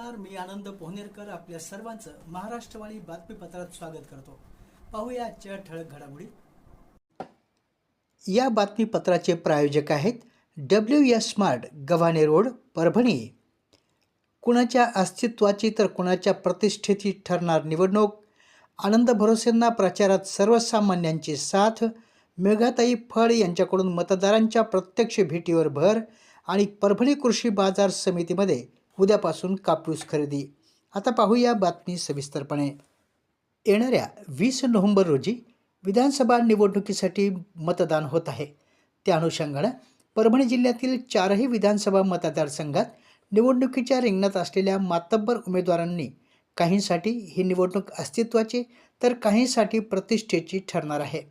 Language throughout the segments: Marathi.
नमस्कार मी आनंद पोहनेरकर आपल्या सर्वांचं महाराष्ट्रवाणी बातमीपत्रात स्वागत करतो. पाहूया आजच्या ठळक घडामोडी. या बातमीपत्राचे प्रायोजक आहेत W S smart Gavhane road Parbhani. कुणाच्या अस्तित्वाची तर कुणाच्या प्रतिष्ठेची ठरणार निवडणूक? आनंद भरोसेंना प्रचारात सर्वसामान्यांची साथ. मेघाताई फळ यांच्याकडून मतदारांच्या प्रत्यक्ष भेटीवर भर आणि परभणी कृषी बाजार समितीमध्ये उद्यापासून कापूस खरेदी. आता पाहूया बातमी सविस्तरपणे. येणाऱ्या वीस नोव्हेंबर रोजी विधानसभा निवडणुकीसाठी मतदान होत आहे. त्या अनुषंगानं परभणी जिल्ह्यातील चारही विधानसभा मतदारसंघात निवडणुकीच्या रिंगणात असलेल्या मातब्बर उमेदवारांनी काहींसाठी ही निवडणूक अस्तित्वाची तर काहींसाठी प्रतिष्ठेची ठरणार आहे.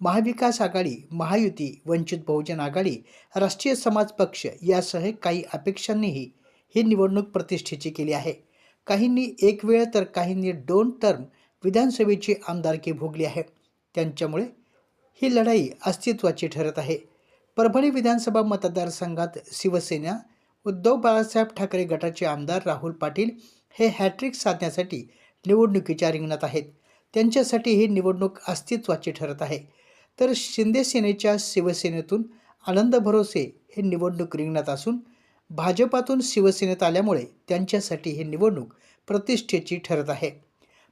महाविकास आघाडी महायुती वंचित बहुजन आघाडी राष्ट्रीय समाज पक्ष यासह काही अपेक्षांनीही ही निवडणूक प्रतिष्ठेची केली आहे. काहींनी एक वेळ तर काहींनी दोन टर्म विधानसभेची आमदारकी भोगली आहे. त्यांच्यामुळे ही लढाई अस्तित्वाची ठरत आहे. परभणी विधानसभा मतदारसंघात शिवसेना उद्धव बाळासाहेब ठाकरे गटाचे आमदार राहुल पाटील हे हॅट्रिक साधण्यासाठी निवडणुकीच्या रिंगणात आहेत. त्यांच्यासाठी ही निवडणूक अस्तित्वाची ठरत आहे. तर शिंदे सेनेच्या शिवसेनेतून आनंद भरोसे हे निवडणूक रिंगणात असून भाजपातून शिवसेनेत आल्यामुळे त्यांच्यासाठी ही निवडणूक प्रतिष्ठेची ठरत आहे.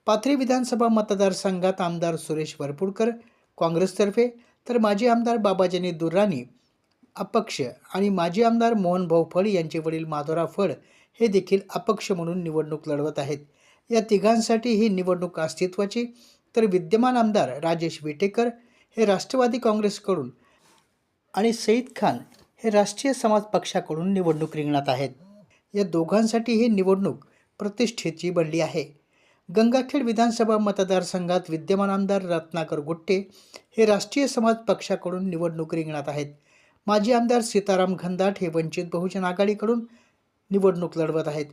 पाथरी विधानसभा मतदारसंघात आमदार सुरेश वरपुडकर काँग्रेसतर्फे तर माजी आमदार बाबाजानी दुर्राणी अपक्ष आणि माजी आमदार मोहनभाऊ फड यांचे वडील माधोरा फड हे देखील अपक्ष म्हणून निवडणूक लढवत आहेत. या तिघांसाठी ही निवडणूक अस्तित्वाची तर विद्यमान आमदार राजेश विटेकर हे राष्ट्रवादी काँग्रेसकडून आणि सईद खान हे राष्ट्रीय समाज पक्षाकडून निवडणूक रिंगणात आहेत. या दोघांसाठी ही निवडणूक प्रतिष्ठेची बनली आहे. गंगाखेड विधानसभा मतदारसंघात विद्यमान आमदार रत्नाकर गुट्टे हे राष्ट्रीय समाज पक्षाकडून निवडणूक रिंगणात आहेत. माजी आमदार सीताराम घनदाट हे वंचित बहुजन आघाडीकडून निवडणूक लढवत आहेत.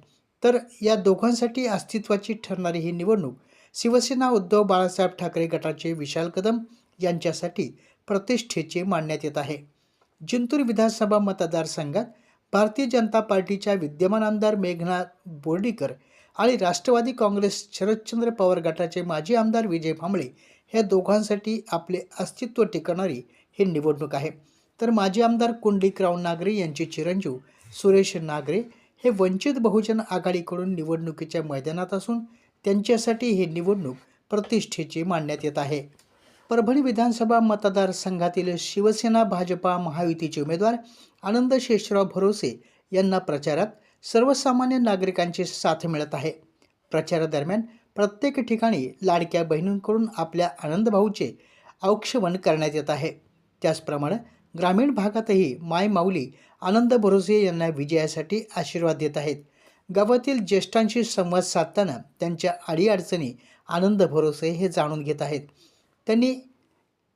तर या दोघांसाठी अस्तित्वाची ठरणारी ही निवडणूक शिवसेना उद्धव बाळासाहेब ठाकरे गटाचे विशाल कदम यांच्यासाठी प्रतिष्ठेचे मानण्यात येत आहे. जिंतूर विधानसभा मतदारसंघात भारतीय जनता पार्टीच्या विद्यमान आमदार मेघना बोर्डीकर आणि राष्ट्रवादी काँग्रेस शरदचंद्र पवार गटाचे माजी आमदार विजय भांबळे ह्या दोघांसाठी आपले अस्तित्व टिकवणारी ही निवडणूक आहे. तर माजी आमदार कुंडलिकराव नागरे यांचे चिरंजीव सुरेश नागरे हे वंचित बहुजन आघाडीकडून निवडणुकीच्या मैदानात असून त्यांच्यासाठी ही निवडणूक प्रतिष्ठेची मानण्यात येत आहे. परभणी विधानसभा मतदारसंघातील शिवसेना भाजपा महायुतीचे उमेदवार आनंद शेषराव भरोसे यांना प्रचारात सर्वसामान्य नागरिकांची साथ मिळत आहे. प्रचारादरम्यान प्रत्येक ठिकाणी लाडक्या बहिणींकडून आपल्या आनंदभाऊचे औक्षवण करण्यात येत आहे. त्याचप्रमाणे ग्रामीण भागातही माय माऊली आनंद भरोसे यांना विजयासाठी आशीर्वाद देत आहेत. गावातील ज्येष्ठांशी संवाद साधताना त्यांच्या अडीअडचणी आनंद भरोसे हे जाणून घेत आहेत. त्यांनी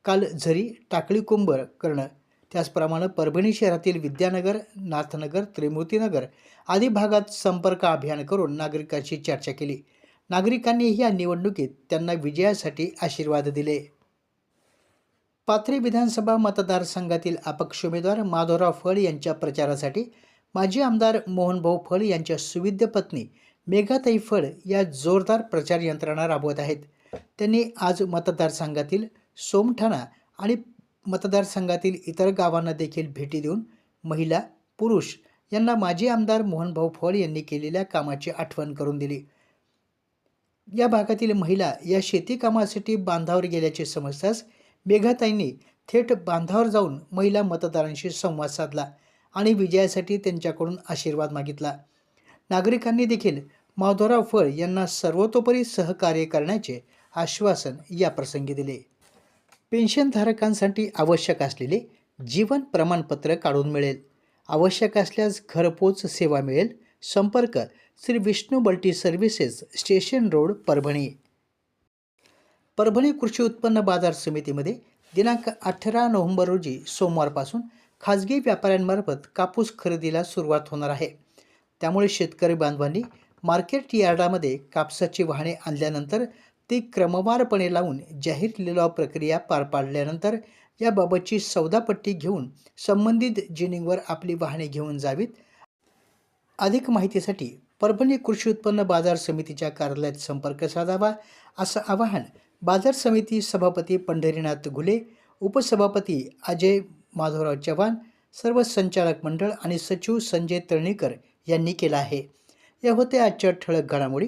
काल झरी टाकळी कुंभर करणं त्याचप्रमाणे परभणी शहरातील विद्यानगर नाथनगर त्रिमूर्तीनगर आदी भागात संपर्क अभियान करून नागरिकांशी चर्चा केली. नागरिकांनी या निवडणुकीत त्यांना विजयासाठी आशीर्वाद दिले. पाथरी विधानसभा मतदारसंघातील अपक्ष उमेदवार माधवराव फळ यांच्या प्रचारासाठी माजी आमदार मोहनभाऊ फळ यांच्या सुविद्य पत्नी मेघाताई फळ या जोरदार प्रचार यंत्रणा राबवत आहेत. त्यांनी आज मतदारसंघातील सोमठाणा आणि मतदारसंघातील इतर गावांना देखील भेटी देऊन महिला पुरुष यांना माजी आमदार मोहनभाऊ फळ यांनी केलेल्या कामाची आठवण करून दिली. या भागातील महिला या शेती कामासाठी बांधावर गेल्याचे समजताच मेघाताईंनी थेट बांधावर जाऊन महिला मतदारांशी संवाद साधला आणि विजयासाठी त्यांच्याकडून आशीर्वाद मागितला. नागरिकांनी देखील माधवराव फळ यांना सर्वतोपरी सहकार्य करण्याचे आश्वासन याप्रसंगी दिले. पेन्शनधारकांसाठी आवश्यक असलेले जीवन प्रमाणपत्र काढून मिळेल. आवश्यक असल्यास घरपोच सेवा मिळेल. संपर्क Shri Vishnu Balti services station road Parbhani. Parbhani कृषी उत्पन्न बाजार समितीमध्ये दिनांक अठरा नोव्हेंबर रोजी सोमवारपासून खाजगी व्यापाऱ्यांमार्फत कापूस खरेदीला सुरुवात होणार आहे. त्यामुळे शेतकरी बांधवांनी मार्केट यार्डामध्ये कापसाची वाहने आणल्यानंतर ती क्रमवारपणे लावून जाहीर लिलाव प्रक्रिया पार पाडल्यानंतर याबाबतची सौदापट्टी घेऊन संबंधित जिनिंगवर आपली वाहने घेऊन जावीत. अधिक माहितीसाठी परभणी कृषी उत्पन्न बाजार समितीच्या कार्यालयात संपर्क साधावा असं आवाहन बाजार समिती सभापती पंढरीनाथ घुले उपसभापती अजय माधवराव चव्हाण सर्व संचालक मंडळ आणि सचिव संजय तळणीकर यांनी केलं आहे. या होत्या आजच्या ठळक घडामोडी.